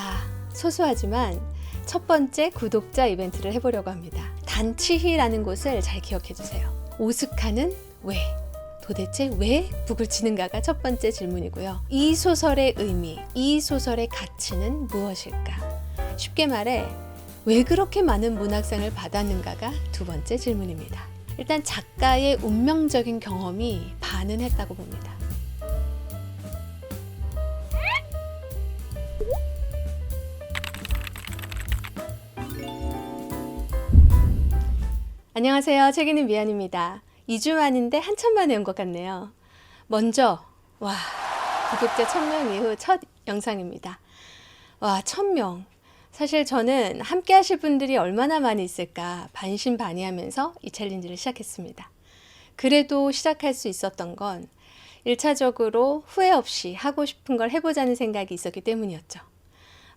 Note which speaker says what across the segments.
Speaker 1: 자, 소소하지만 첫 번째 구독자 이벤트를 해보려고 합니다. 단치히라는 곳을 잘 기억해 주세요. 오스카는 왜? 도대체 왜 북을 치는가가 첫 번째 질문이고요. 이 소설의 의미, 이 소설의 가치는 무엇일까? 쉽게 말해, 왜 그렇게 많은 문학상을 받았는가가 두 번째 질문입니다. 일단 작가의 운명적인 경험이 반은 했다고 봅니다. 안녕하세요. 책 읽는 미안입니다. 2주 만인데 한참 만에 온 것 같네요. 먼저, 와, 구독자 1000명 이후 첫 영상입니다. 와, 1000명. 사실 저는 함께 하실 분들이 얼마나 많이 있을까 반신반의하면서 이 챌린지를 시작했습니다. 그래도 시작할 수 있었던 건 1차적으로 후회 없이 하고 싶은 걸 해보자는 생각이 있었기 때문이었죠.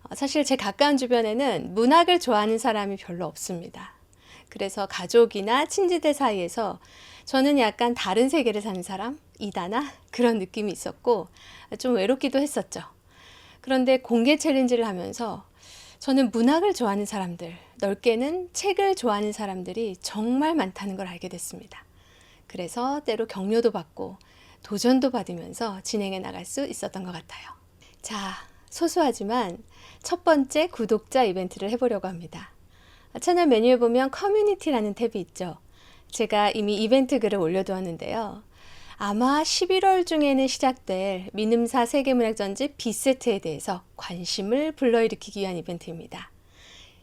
Speaker 1: 어, 사실 제 가까운 주변에는 문학을 좋아하는 사람이 별로 없습니다. 그래서 가족이나 친지들 사이에서 저는 약간 다른 세계를 사는 사람? 이다나? 그런 느낌이 있었고 좀 외롭기도 했었죠. 그런데 공개 챌린지를 하면서 저는 문학을 좋아하는 사람들, 넓게는 책을 좋아하는 사람들이 정말 많다는 걸 알게 됐습니다. 그래서 때로 격려도 받고 도전도 받으면서 진행해 나갈 수 있었던 것 같아요. 자, 소소하지만 첫 번째 구독자 이벤트를 해보려고 합니다. 채널 메뉴에 보면 커뮤니티라는 탭이 있죠. 제가 이미 이벤트 글을 올려두었는데요. 아마 11월 중에는 시작될 민음사 세계문학 전집 B세트에 대해서 관심을 불러일으키기 위한 이벤트입니다.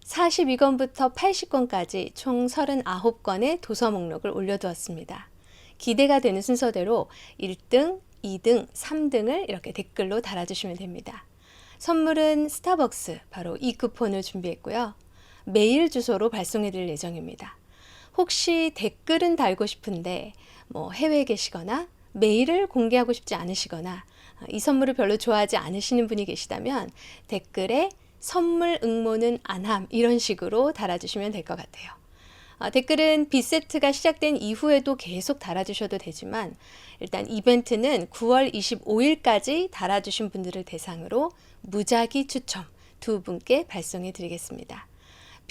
Speaker 1: 42권부터 80권까지 총 39권의 도서 목록을 올려두었습니다. 기대가 되는 순서대로 1등, 2등, 3등을 이렇게 댓글로 달아주시면 됩니다. 선물은 스타벅스, 바로 이 쿠폰을 준비했고요. 메일 주소로 발송해 드릴 예정입니다. 혹시 댓글은 달고 싶은데 뭐 해외에 계시거나 메일을 공개하고 싶지 않으시거나 이 선물을 별로 좋아하지 않으시는 분이 계시다면 댓글에 선물 응모는 안함 이런 식으로 달아주시면 될 것 같아요. 어, 댓글은 B세트가 시작된 이후에도 계속 달아주셔도 되지만 일단 이벤트는 9월 25일까지 달아주신 분들을 대상으로 무작위 추첨 두 분께 발송해 드리겠습니다.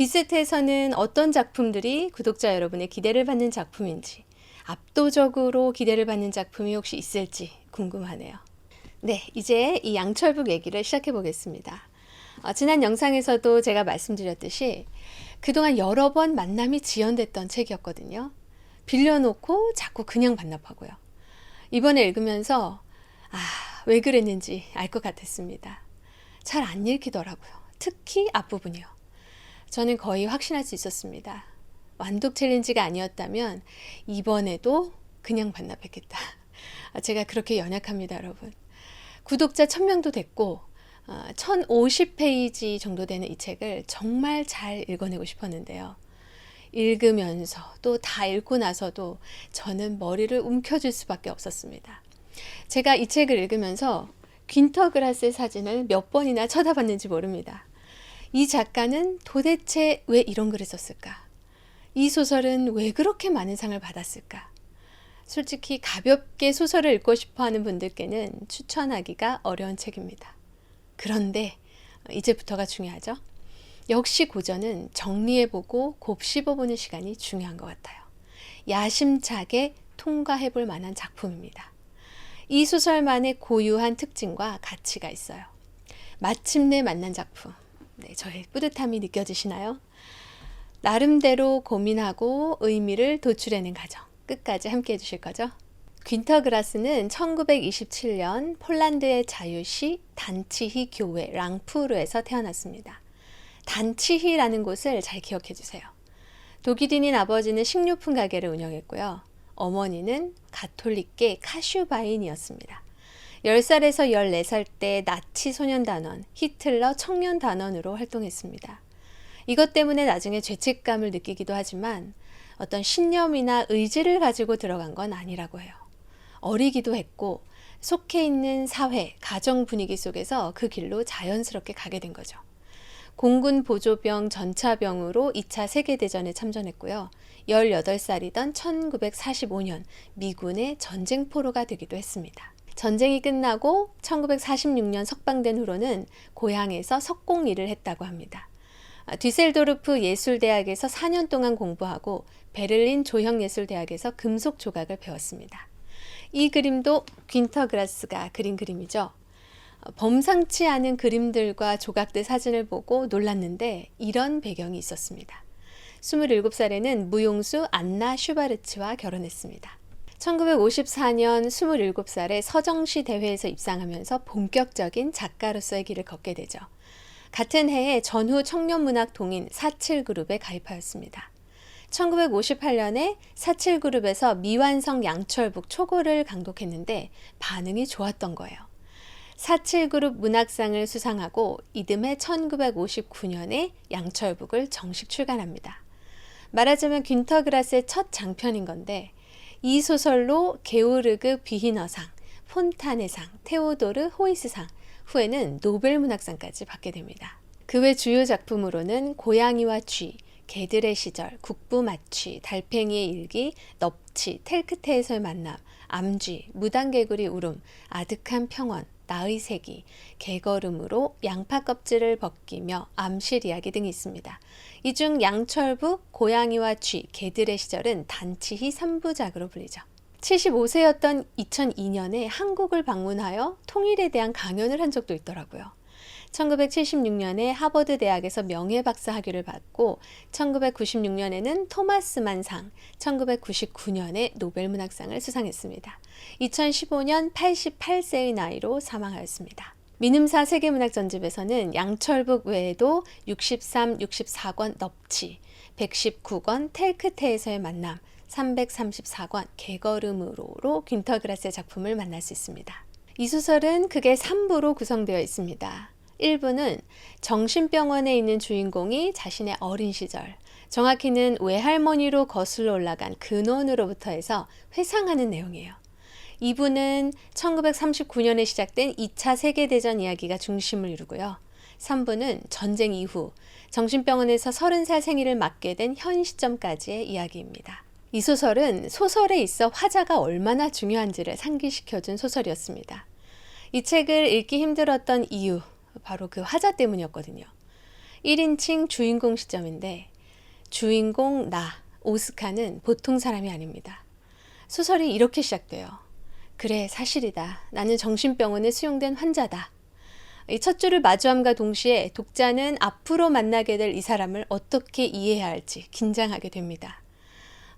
Speaker 1: B세트에서는 어떤 작품들이 구독자 여러분의 기대를 받는 작품인지, 압도적으로 기대를 받는 작품이 혹시 있을지 궁금하네요. 네, 이제 이 양철북 얘기를 시작해 보겠습니다. 어, 지난 영상에서도 제가 말씀드렸듯이 그동안 여러 번 만남이 지연됐던 책이었거든요. 빌려놓고 자꾸 그냥 반납하고요. 이번에 읽으면서 아, 왜 그랬는지 알 것 같았습니다. 잘 안 읽히더라고요. 특히 앞부분이요. 저는 거의 확신할 수 있었습니다. 완독 챌린지가 아니었다면 이번에도 그냥 반납했겠다. 제가 그렇게 연약합니다, 여러분. 구독자 1000명도 됐고 1050페이지 정도 되는 이 책을 정말 잘 읽어내고 싶었는데요. 읽으면서 또 다 읽고 나서도 저는 머리를 움켜쥘 수밖에 없었습니다. 제가 이 책을 읽으면서 퀸터그라스의 사진을 몇 번이나 쳐다봤는지 모릅니다. 이 작가는 도대체 왜 이런 글을 썼을까? 이 소설은 왜 그렇게 많은 상을 받았을까? 솔직히 가볍게 소설을 읽고 싶어 하는 분들께는 추천하기가 어려운 책입니다. 그런데 이제부터가 중요하죠. 역시 고전은 정리해보고 곱씹어보는 시간이 중요한 것 같아요. 야심차게 통과해볼 만한 작품입니다. 이 소설만의 고유한 특징과 가치가 있어요. 마침내 만난 작품. 네, 저의 뿌듯함이 느껴지시나요? 나름대로 고민하고 의미를 도출해낸 과정. 끝까지 함께 해주실 거죠? 퀸터그라스는 1927년 폴란드의 자유시 단치히 교회 랑푸르에서 태어났습니다. 단치히라는 곳을 잘 기억해 주세요. 독일인인 아버지는 식료품 가게를 운영했고요. 어머니는 가톨릭계 카슈바인이었습니다. 10살에서 14살 때 나치 소년단원, 히틀러 청년단원으로 활동했습니다. 이것 때문에 나중에 죄책감을 느끼기도 하지만 어떤 신념이나 의지를 가지고 들어간 건 아니라고 해요. 어리기도 했고 속해 있는 사회, 가정 분위기 속에서 그 길로 자연스럽게 가게 된 거죠. 공군 보조병 전차병으로 2차 세계대전에 참전했고요. 18살이던 1945년 미군의 전쟁포로가 되기도 했습니다. 전쟁이 끝나고 1946년 석방된 후로는 고향에서 석공 일을 했다고 합니다. 아, 뒤셀도르프 예술대학에서 4년 동안 공부하고 베를린 조형예술대학에서 금속 조각을 배웠습니다. 이 그림도 귄터그라스가 그린 그림이죠. 어, 범상치 않은 그림들과 조각들 사진을 보고 놀랐는데 이런 배경이 있었습니다. 27살에는 무용수 안나 슈바르츠와 결혼했습니다. 1954년 27살에 서정시 대회에서 입상하면서 본격적인 작가로서의 길을 걷게 되죠. 같은 해에 전후 청년문학 동인 사칠그룹에 가입하였습니다. 1958년에 사칠그룹에서 미완성 양철북 초고를 강독했는데 반응이 좋았던 거예요. 사칠그룹 문학상을 수상하고 이듬해 1959년에 양철북을 정식 출간합니다. 말하자면 균터그라스의 첫 장편인 건데 이 소설로 게오르그 비히너상, 폰타네상, 테오도르 호이스상, 후에는 노벨 문학상까지 받게 됩니다. 그 외 주요 작품으로는 고양이와 쥐, 개들의 시절, 국부마취, 달팽이의 일기, 넙치, 텔크테에서의 만남, 암쥐, 무당개구리 울음, 아득한 평원, 나의 세기, 개걸음으로 양파 껍질을 벗기며 암실 이야기 등이 있습니다. 이 중 양철북, 고양이와 쥐, 개들의 시절은 단치히 3부작으로 불리죠. 75세였던 2002년에 한국을 방문하여 통일에 대한 강연을 한 적도 있더라고요. 1976년에 하버드 대학에서 명예 박사 학위를 받고 1996년에는 토마스만 상, 1999년에 노벨 문학상을 수상했습니다. 2015년 88세의 나이로 사망하였습니다. 민음사 세계문학 전집에서는 양철북 외에도 63, 64권 넙치, 119권 텔크테에서의 만남, 334권 개걸음으로로 균터그라스의 작품을 만날 수 있습니다. 이 소설은 크게 3부로 구성되어 있습니다. 1부는 정신병원에 있는 주인공이 자신의 어린 시절, 정확히는 외할머니로 거슬러 올라간 근원으로부터 해서 회상하는 내용이에요. 2부는 1939년에 시작된 2차 세계대전 이야기가 중심을 이루고요. 3부는 전쟁 이후 정신병원에서 30살 생일을 맞게 된 현 시점까지의 이야기입니다. 이 소설은 소설에 있어 화자가 얼마나 중요한지를 상기시켜준 소설이었습니다. 이 책을 읽기 힘들었던 이유, 바로 그 화자 때문이었거든요. 1인칭 주인공 시점인데 주인공 나 오스카는 보통 사람이 아닙니다. 소설이 이렇게 시작돼요. 그래 사실이다. 나는 정신병원에 수용된 환자다. 이 첫 줄을 마주함과 동시에 독자는 앞으로 만나게 될 이 사람을 어떻게 이해해야 할지 긴장하게 됩니다.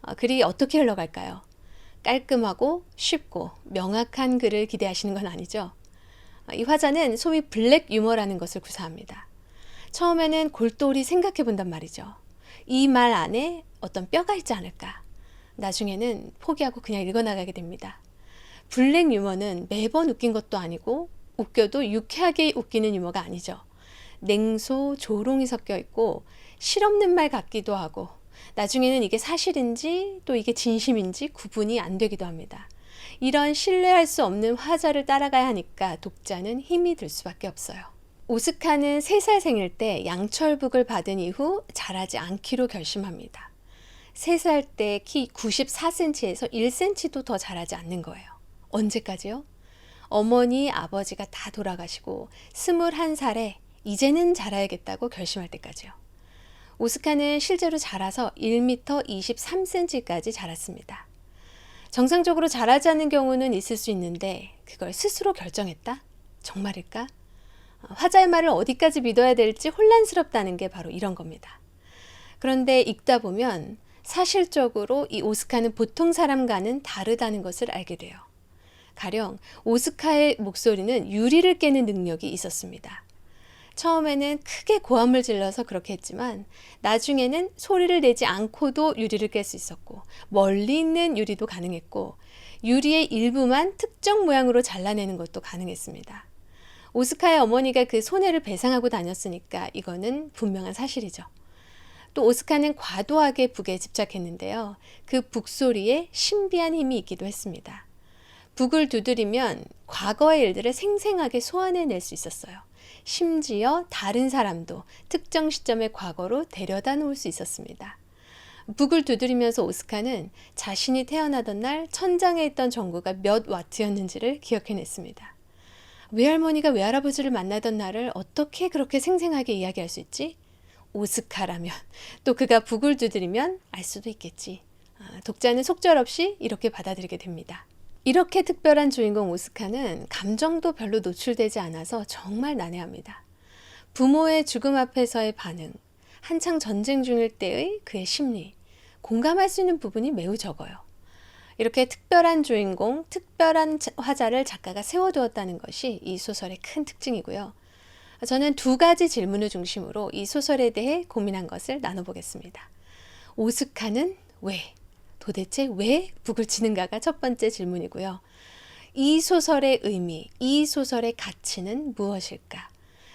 Speaker 1: 어, 글이 어떻게 흘러갈까요? 깔끔하고 쉽고 명확한 글을 기대하시는 건 아니죠. 이 화자는 소위 블랙 유머라는 것을 구사합니다. 처음에는 골똘히 생각해 본단 말이죠. 이 말 안에 어떤 뼈가 있지 않을까. 나중에는 포기하고 그냥 읽어나가게 됩니다. 블랙 유머는 매번 웃긴 것도 아니고 웃겨도 유쾌하게 웃기는 유머가 아니죠. 냉소, 조롱이 섞여 있고 실없는 말 같기도 하고 나중에는 이게 사실인지 또 이게 진심인지 구분이 안 되기도 합니다. 이런 신뢰할 수 없는 화자를 따라가야 하니까 독자는 힘이 들 수밖에 없어요. 오스카는 3살 생일 때 양철북을 받은 이후 자라지 않기로 결심합니다. 3살 때 키 94cm에서 1cm도 더 자라지 않는 거예요. 언제까지요? 어머니, 아버지가 다 돌아가시고 21살에 이제는 자라야겠다고 결심할 때까지요. 오스카는 실제로 자라서 1m 23cm까지 자랐습니다. 정상적으로 자라지 않는 경우는 있을 수 있는데 그걸 스스로 결정했다? 정말일까? 화자의 말을 어디까지 믿어야 될지 혼란스럽다는 게 바로 이런 겁니다. 그런데 읽다 보면 사실적으로 이 오스카는 보통 사람과는 다르다는 것을 알게 돼요. 가령 오스카의 목소리는 유리를 깨는 능력이 있었습니다. 처음에는 크게 고함을 질러서 그렇게 했지만 나중에는 소리를 내지 않고도 유리를 깰 수 있었고 멀리 있는 유리도 가능했고 유리의 일부만 특정 모양으로 잘라내는 것도 가능했습니다. 오스카의 어머니가 그 손해를 배상하고 다녔으니까 이거는 분명한 사실이죠. 또 오스카는 과도하게 북에 집착했는데요. 그 북소리에 신비한 힘이 있기도 했습니다. 북을 두드리면 과거의 일들을 생생하게 소환해낼 수 있었어요. 심지어 다른 사람도 특정 시점의 과거로 데려다 놓을 수 있었습니다. 북을 두드리면서 오스카는 자신이 태어나던 날 천장에 있던 전구가 몇 와트였는지를 기억해냈습니다. 외할머니가 외할아버지를 만나던 날을 어떻게 그렇게 생생하게 이야기할 수 있지? 오스카라면 또 그가 북을 두드리면 알 수도 있겠지. 아, 독자는 속절없이 이렇게 받아들이게 됩니다. 이렇게 특별한 주인공 오스카는 감정도 별로 노출되지 않아서 정말 난해합니다. 부모의 죽음 앞에서의 반응, 한창 전쟁 중일 때의 그의 심리, 공감할 수 있는 부분이 매우 적어요. 이렇게 특별한 주인공, 특별한 화자를 작가가 세워두었다는 것이 이 소설의 큰 특징이고요. 저는 두 가지 질문을 중심으로 이 소설에 대해 고민한 것을 나눠보겠습니다. 오스카는 왜? 도대체 왜 북을 치는가가 첫 번째 질문이고요. 이 소설의 의미, 이 소설의 가치는 무엇일까?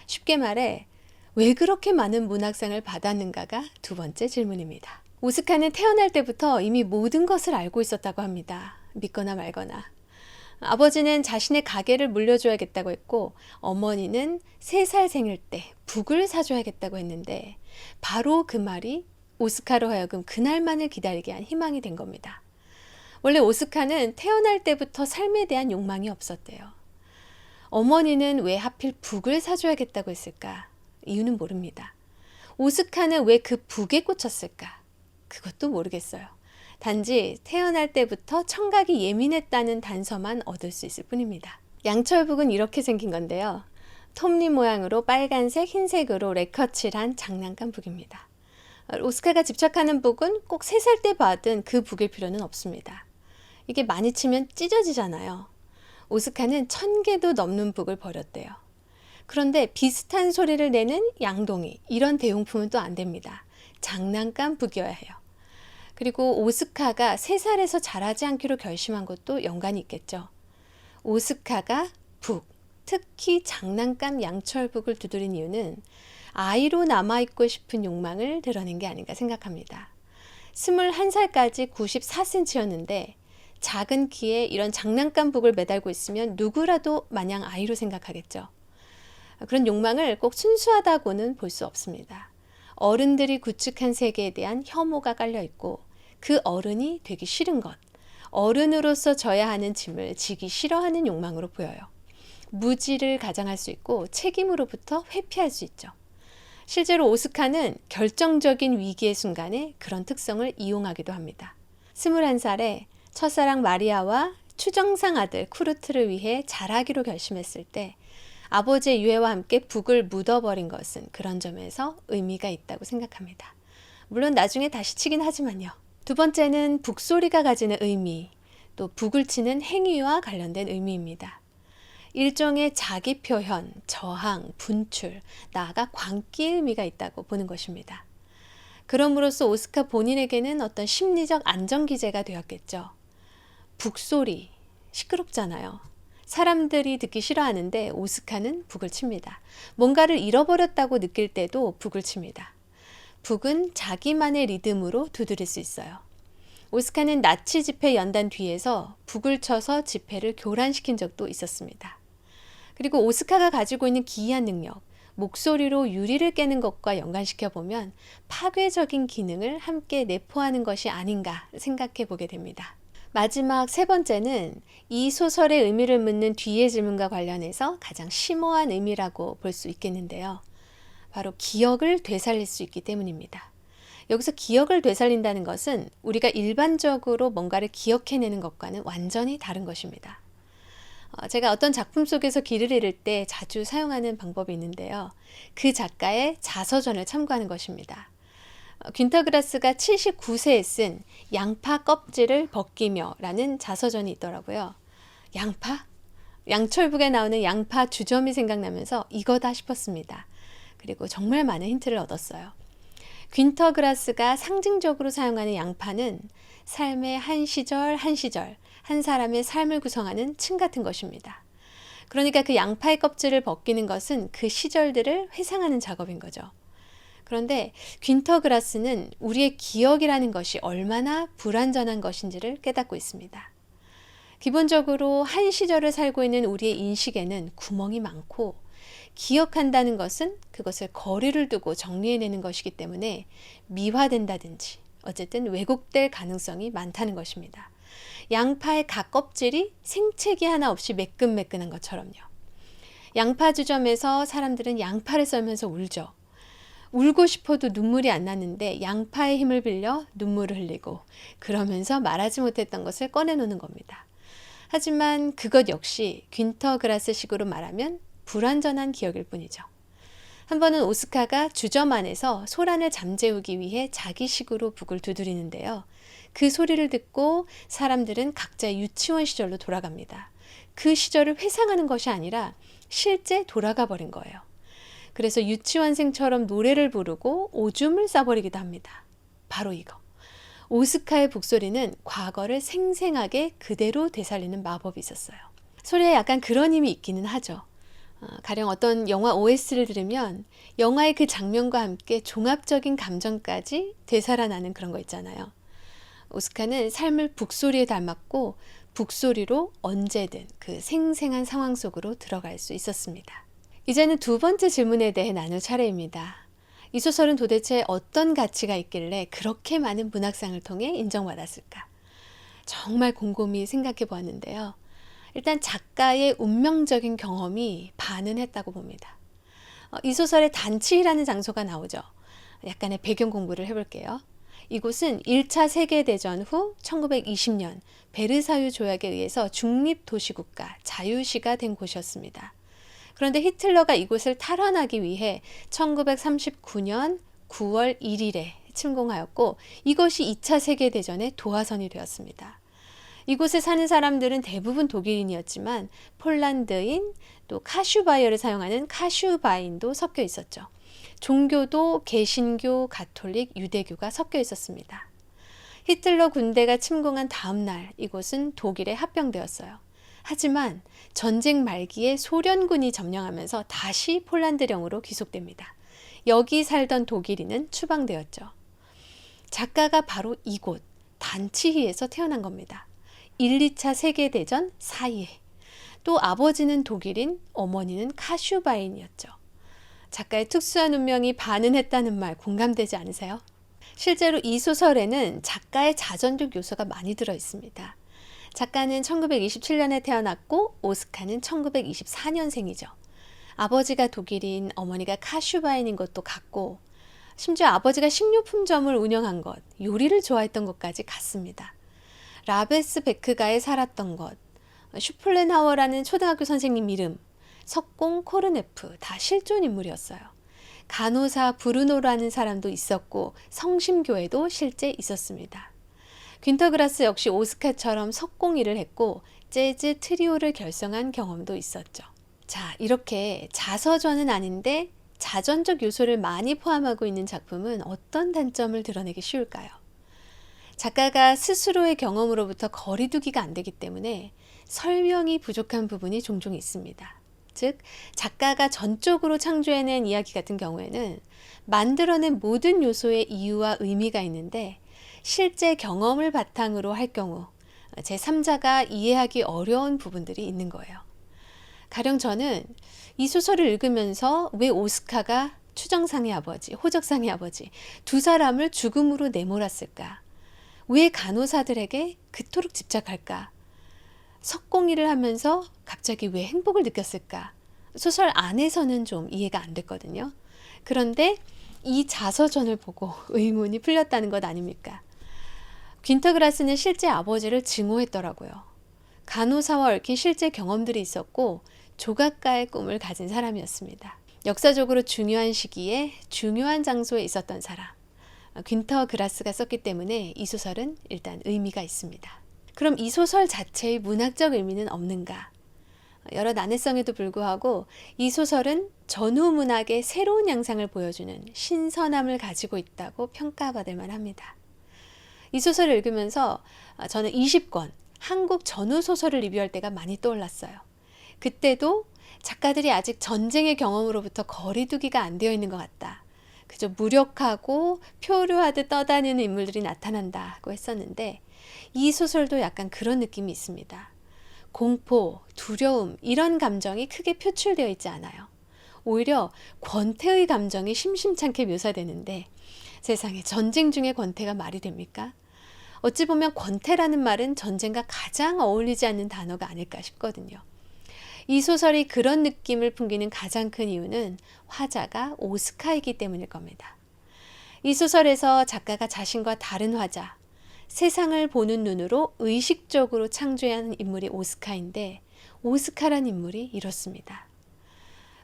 Speaker 1: 쉽게 말해, 왜 그렇게 많은 문학상을 받았는가가 두 번째 질문입니다. 오스카는 태어날 때부터 이미 모든 것을 알고 있었다고 합니다. 믿거나 말거나. 아버지는 자신의 가게를 물려줘야겠다고 했고, 어머니는 세 살 생일 때 북을 사줘야겠다고 했는데, 바로 그 말이 오스카로 하여금 그날만을 기다리게 한 희망이 된 겁니다. 원래 오스카는 태어날 때부터 삶에 대한 욕망이 없었대요. 어머니는 왜 하필 북을 사줘야겠다고 했을까? 이유는 모릅니다. 오스카는 왜 그 북에 꽂혔을까? 그것도 모르겠어요. 단지 태어날 때부터 청각이 예민했다는 단서만 얻을 수 있을 뿐입니다. 양철북은 이렇게 생긴 건데요. 톱니 모양으로 빨간색, 흰색으로 레커칠한 장난감 북입니다. 오스카가 집착하는 북은 꼭 세 살 때 받은 그 북일 필요는 없습니다. 이게 많이 치면 찢어지잖아요. 오스카는 천 개도 넘는 북을 버렸대요. 그런데 비슷한 소리를 내는 양동이, 이런 대용품은 또 안 됩니다. 장난감 북이어야 해요. 그리고 오스카가 3살에서 자라지 않기로 결심한 것도 연관이 있겠죠. 오스카가 북, 특히 장난감 양철북을 두드린 이유는 아이로 남아있고 싶은 욕망을 드러낸 게 아닌가 생각합니다. 21살까지 94cm였는데 작은 키에 이런 장난감 북을 매달고 있으면 누구라도 마냥 아이로 생각하겠죠. 그런 욕망을 꼭 순수하다고는 볼 수 없습니다. 어른들이 구축한 세계에 대한 혐오가 깔려 있고 그 어른이 되기 싫은 것, 어른으로서 져야 하는 짐을 지기 싫어하는 욕망으로 보여요. 무지를 가장할 수 있고 책임으로부터 회피할 수 있죠. 실제로 오스카는 결정적인 위기의 순간에 그런 특성을 이용하기도 합니다. 21살에 첫사랑 마리아와 추정상 아들 쿠르트를 위해 잘하기로 결심했을 때 아버지의 유해와 함께 북을 묻어버린 것은 그런 점에서 의미가 있다고 생각합니다. 물론 나중에 다시 치긴 하지만요. 두 번째는 북소리가 가지는 의미, 또 북을 치는 행위와 관련된 의미입니다. 일종의 자기 표현, 저항, 분출, 나아가 광기의 의미가 있다고 보는 것입니다. 그럼으로써 오스카 본인에게는 어떤 심리적 안정기제가 되었겠죠. 북소리, 시끄럽잖아요. 사람들이 듣기 싫어하는데 오스카는 북을 칩니다. 뭔가를 잃어버렸다고 느낄 때도 북을 칩니다. 북은 자기만의 리듬으로 두드릴 수 있어요. 오스카는 나치 집회 연단 뒤에서 북을 쳐서 집회를 교란시킨 적도 있었습니다. 그리고 오스카가 가지고 있는 기이한 능력, 목소리로 유리를 깨는 것과 연관시켜 보면 파괴적인 기능을 함께 내포하는 것이 아닌가 생각해 보게 됩니다. 마지막 세 번째는 이 소설의 의미를 묻는 뒤의 질문과 관련해서 가장 심오한 의미라고 볼 수 있겠는데요. 바로 기억을 되살릴 수 있기 때문입니다. 여기서 기억을 되살린다는 것은 우리가 일반적으로 뭔가를 기억해내는 것과는 완전히 다른 것입니다. 어, 제가 어떤 작품 속에서 길을 잃을 때 자주 사용하는 방법이 있는데요. 그 작가의 자서전을 참고하는 것입니다. 어, 균터그라스가 79세에 쓴 양파 껍질을 벗기며 라는 자서전이 있더라고요. 양파? 양철북에 나오는 양파 주점이 생각나면서 이거다 싶었습니다. 그리고 정말 많은 힌트를 얻었어요. 퀸터그라스가 상징적으로 사용하는 양파는 삶의 한 시절 한 시절 한 사람의 삶을 구성하는 층 같은 것입니다. 그러니까 그 양파의 껍질을 벗기는 것은 그 시절들을 회상하는 작업인 거죠. 그런데 퀸터그라스는 우리의 기억이라는 것이 얼마나 불완전한 것인지를 깨닫고 있습니다. 기본적으로 한 시절을 살고 있는 우리의 인식에는 구멍이 많고 기억한다는 것은 그것을 거리를 두고 정리해내는 것이기 때문에 미화된다든지 어쨌든 왜곡될 가능성이 많다는 것입니다. 양파의 각 껍질이 생채기 하나 없이 매끈매끈한 것처럼요. 양파 주점에서 사람들은 양파를 썰면서 울죠. 울고 싶어도 눈물이 안 나는데 양파의 힘을 빌려 눈물을 흘리고 그러면서 말하지 못했던 것을 꺼내놓는 겁니다. 하지만 그것 역시 귄터 그라스식으로 말하면 불완전한 기억일 뿐이죠. 한 번은 오스카가 주점 안에서 소란을 잠재우기 위해 자기식으로 북을 두드리는데요. 그 소리를 듣고 사람들은 각자 유치원 시절로 돌아갑니다. 그 시절을 회상하는 것이 아니라 실제 돌아가 버린 거예요. 그래서 유치원생처럼 노래를 부르고 오줌을 싸버리기도 합니다. 바로 이거. 오스카의 북소리는 과거를 생생하게 그대로 되살리는 마법이 있었어요. 소리에 약간 그런 힘이 있기는 하죠. 어, 가령 어떤 영화 OS를 들으면 영화의 그 장면과 함께 종합적인 감정까지 되살아나는 그런 거 있잖아요. 오스카는 삶을 북소리에 닮았고 북소리로 언제든 그 생생한 상황 속으로 들어갈 수 있었습니다. 이제는 두 번째 질문에 대해 나눌 차례입니다. 이 소설은 도대체 어떤 가치가 있길래 그렇게 많은 문학상을 통해 인정받았을까? 정말 곰곰이 생각해 보았는데요. 일단 작가의 운명적인 경험이 반은 했다고 봅니다. 어, 이 소설에 단치라는 장소가 나오죠. 약간의 배경 공부를 해볼게요. 이곳은 1차 세계대전 후 1920년 베르사유 조약에 의해서 중립도시국가 자유시가 된 곳이었습니다. 그런데 히틀러가 이곳을 탈환하기 위해 1939년 9월 1일에 침공하였고 이것이 2차 세계대전의 도화선이 되었습니다. 이곳에 사는 사람들은 대부분 독일인이었지만 폴란드인 또 카슈바이어를 사용하는 카슈바인도 섞여 있었죠. 종교도 개신교, 가톨릭, 유대교가 섞여 있었습니다. 히틀러 군대가 침공한 다음 날 이곳은 독일에 합병되었어요. 하지만 전쟁 말기에 소련군이 점령하면서 다시 폴란드령으로 귀속됩니다. 여기 살던 독일인은 추방되었죠. 작가가 바로 이곳 단치히에서 태어난 겁니다. 1, 2차 세계대전 사이에. 또 아버지는 독일인, 어머니는 카슈바인이었죠. 작가의 특수한 운명이 반응했다는 말 공감되지 않으세요? 실제로 이 소설에는 작가의 자전적 요소가 많이 들어 있습니다. 작가는 1927년에 태어났고 오스카는 1924년생이죠. 아버지가 독일인 어머니가 카슈바인인 것도 같고 심지어 아버지가 식료품점을 운영한 것, 요리를 좋아했던 것까지 같습니다. 라베스 베크가에 살았던 것, 슈플렌하워라는 초등학교 선생님 이름, 석공 코르네프 다 실존 인물이었어요. 간호사 브루노라는 사람도 있었고 성심교회도 실제 있었습니다. 퀸터그라스 역시 오스카처럼 석공일을 했고 재즈 트리오를 결성한 경험도 있었죠. 자, 이렇게 자서전은 아닌데 자전적 요소를 많이 포함하고 있는 작품은 어떤 단점을 드러내기 쉬울까요? 작가가 스스로의 경험으로부터 거리두기가 안 되기 때문에 설명이 부족한 부분이 종종 있습니다. 즉, 작가가 전적으로 창조해낸 이야기 같은 경우에는 만들어낸 모든 요소의 이유와 의미가 있는데 실제 경험을 바탕으로 할 경우 제3자가 이해하기 어려운 부분들이 있는 거예요. 가령 저는 이 소설을 읽으면서 왜 오스카가 추정상의 아버지, 호적상의 아버지 두 사람을 죽음으로 내몰았을까? 왜 간호사들에게 그토록 집착할까? 석공일을 하면서 갑자기 왜 행복을 느꼈을까? 소설 안에서는 좀 이해가 안 됐거든요. 그런데 이 자서전을 보고 의문이 풀렸다는 것 아닙니까? 퀸터그라스는 실제 아버지를 증오했더라고요. 간호사와 얽힌 실제 경험들이 있었고 조각가의 꿈을 가진 사람이었습니다. 역사적으로 중요한 시기에 중요한 장소에 있었던 사람. 퀸터 그라스가 썼기 때문에 이 소설은 일단 의미가 있습니다. 그럼 이 소설 자체의 문학적 의미는 없는가? 여러 난해성에도 불구하고 이 소설은 전후 문학의 새로운 양상을 보여주는 신선함을 가지고 있다고 평가받을 만합니다. 이 소설을 읽으면서 아, 저는 20권 한국 전후 소설을 리뷰할 때가 많이 떠올랐어요. 그때도 작가들이 아직 전쟁의 경험으로부터 거리두기가 안 되어 있는 것 같다. 그저 무력하고 표류하듯 떠다니는 인물들이 나타난다고 했었는데 이 소설도 약간 그런 느낌이 있습니다. 공포, 두려움 이런 감정이 크게 표출되어 있지 않아요. 오히려 권태의 감정이 심심찮게 묘사되는데 세상에 전쟁 중에 권태가 말이 됩니까? 어찌 보면 권태라는 말은 전쟁과 가장 어울리지 않는 단어가 아닐까 싶거든요. 이 소설이 그런 느낌을 풍기는 가장 큰 이유는 화자가 오스카이기 때문일 겁니다. 이 소설에서 작가가 자신과 다른 화자, 세상을 보는 눈으로 의식적으로 창조한 인물이 오스카인데 오스카란 인물이 이렇습니다.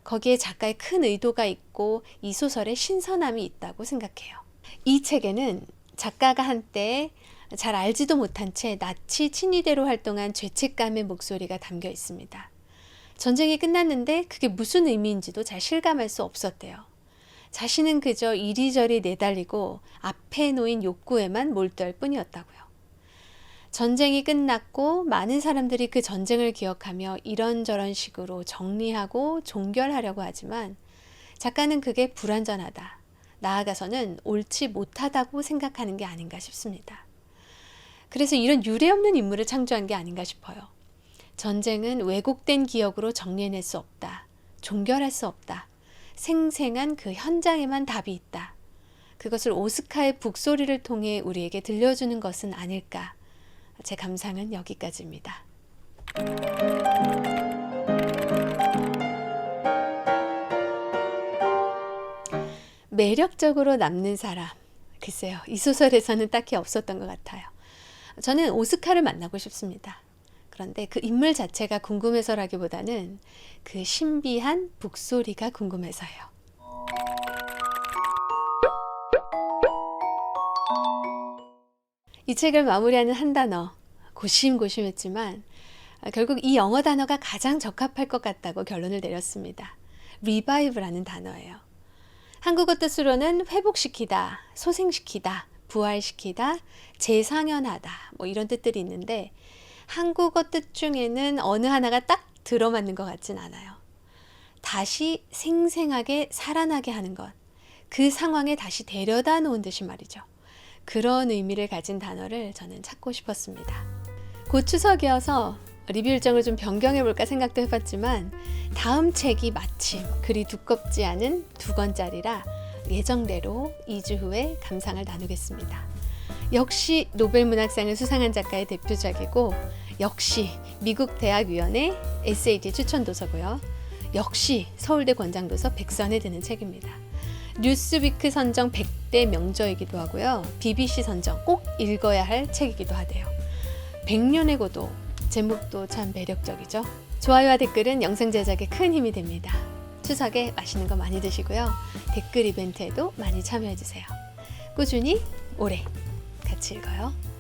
Speaker 1: 거기에 작가의 큰 의도가 있고 이 소설에 신선함이 있다고 생각해요. 이 책에는 작가가 한때 잘 알지도 못한 채 나치 친위대로 활동한 죄책감의 목소리가 담겨 있습니다. 전쟁이 끝났는데 그게 무슨 의미인지도 잘 실감할 수 없었대요. 자신은 그저 이리저리 내달리고 앞에 놓인 욕구에만 몰두할 뿐이었다고요. 전쟁이 끝났고 많은 사람들이 그 전쟁을 기억하며 이런저런 식으로 정리하고 종결하려고 하지만 작가는 그게 불완전하다. 나아가서는 옳지 못하다고 생각하는 게 아닌가 싶습니다. 그래서 이런 유례없는 인물을 창조한 게 아닌가 싶어요. 전쟁은 왜곡된 기억으로 정리해낼 수 없다. 종결할 수 없다. 생생한 그 현장에만 답이 있다. 그것을 오스카의 북소리를 통해 우리에게 들려주는 것은 아닐까. 제 감상은 여기까지입니다. 매력적으로 남는 사람. 글쎄요, 이 소설에서는 딱히 없었던 것 같아요. 저는 오스카를 만나고 싶습니다. 그런데 그 인물 자체가 궁금해서라기보다는 그 신비한 북소리가 궁금해서요. 이 책을 마무리하는 한 단어, 고심고심했지만 아, 결국 이 영어 단어가 가장 적합할 것 같다고 결론을 내렸습니다. revive라는 단어예요. 한국어 뜻으로는 회복시키다, 소생시키다, 부활시키다, 재상연하다, 뭐 이런 뜻들이 있는데 한국어 뜻 중에는 어느 하나가 딱 들어맞는 것 같진 않아요. 다시 생생하게 살아나게 하는 것, 그 상황에 다시 데려다 놓은 듯이 말이죠. 그런 의미를 가진 단어를 저는 찾고 싶었습니다. 곧 추석이어서 리뷰 일정을 좀 변경해 볼까 생각도 해봤지만 다음 책이 마침 그리 두껍지 않은 두 권짜리라 예정대로 2주 후에 감상을 나누겠습니다. 역시 노벨 문학상을 수상한 작가의 대표작이고 역시 미국 대학위원회 SAT 추천 도서고요. 역시 서울대 권장도서 백선에 드는 책입니다. 뉴스위크 선정 100대 명저이기도 하고요. BBC 선정 꼭 읽어야 할 책이기도 하대요. 100년의 고도 제목도 참 매력적이죠. 좋아요와 댓글은 영상 제작에 큰 힘이 됩니다. 추석에 맛있는 거 많이 드시고요. 댓글 이벤트에도 많이 참여해 주세요. 꾸준히 오래 같이 읽어요.